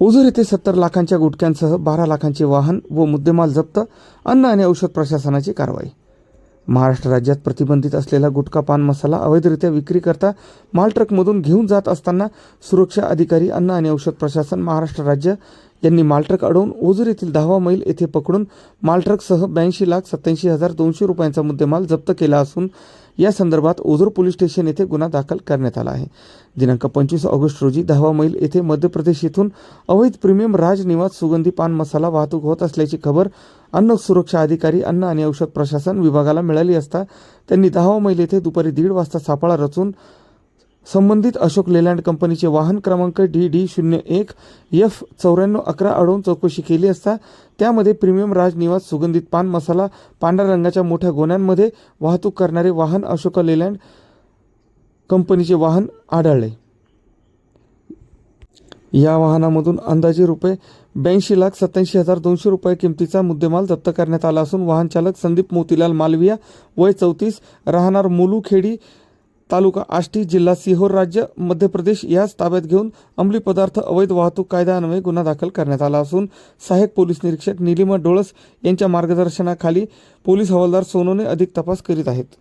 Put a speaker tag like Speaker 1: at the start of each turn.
Speaker 1: ओझर येथे सत्तर लाखांच्या गुटख्यांसह बारा लाखांचे वाहन व मुद्देमाल जप्त अन्न आणि औषध प्रशासनाची कारवाई. महाराष्ट्र राज्यात प्रतिबंधित असलेला गुटखा पान मसाला अवैधरित्या विक्रीकरता माल ट्रकमधून घेऊन जात असताना सुरक्षा अधिकारी अन्न आणि औषध प्रशासन महाराष्ट्र राज्य यांनी मालट्रक अडवून ओझर येथील दहावा मैल येथे पकडून मालट्रकसह ब्याऐंशी लाख सत्याऐंशी हजार दोनशे रुपयांचा मुद्देमाल जप्त केला असून या संदर्भात ओझर पोलीस स्टेशन येथे गुन्हा दाखल करण्यात आला आहे. दिनांक पंचवीस ऑगस्ट रोजी दहावा मैल येथे मध्य प्रदेश येथून अवैध प्रीमियम राज निवास सुगंधी पान मसाला वाहतूक होत असल्याची खबर अन्न सुरक्षा अधिकारी अन्न आणि औषध प्रशासन विभागाला मिळाली असता त्यांनी दहावा मैल येथे दुपारी दीड वाजता सापळा रचून संबंधित अशोक लेलँड कंपनीचे वाहन क्रमांक डी डी शून्य एक एफ चौऱ्याण्णव अकरा अडवून चौकशी केली असता त्यामध्ये प्रीमियम राजनिवास सुगंधित पान मसाला पांढऱ्या रंगाच्या मोठ्या गोण्यांमध्ये वाहतूक करणारे वाहन अशोक लेलँड कंपनीचे वाहन आढळले. या वाहनामधून अंदाजे रुपये ब्याऐंशी लाख सत्याऐंशी हजार दोनशे रुपये किमतीचा मुद्देमाल जप्त करण्यात आला असून वाहन चालक संदीप मोतीलाल मालविया वय चौतीस राहणार मुलुखेडी तालुका आष्टी जिल्हा सिहोर राज्य मध्य प्रदेश याच ताब्यात घेऊन अंमली पदार्थ अवैध वाहतूक कायद्यान्वये गुन्हा दाखल करण्यात आला असून सहाय्यक पोलीस निरीक्षक निलिमा डोळस यांच्या मार्गदर्शनाखाली पोलीस हवालदार सोनोने अधिक तपास करीत आहेत.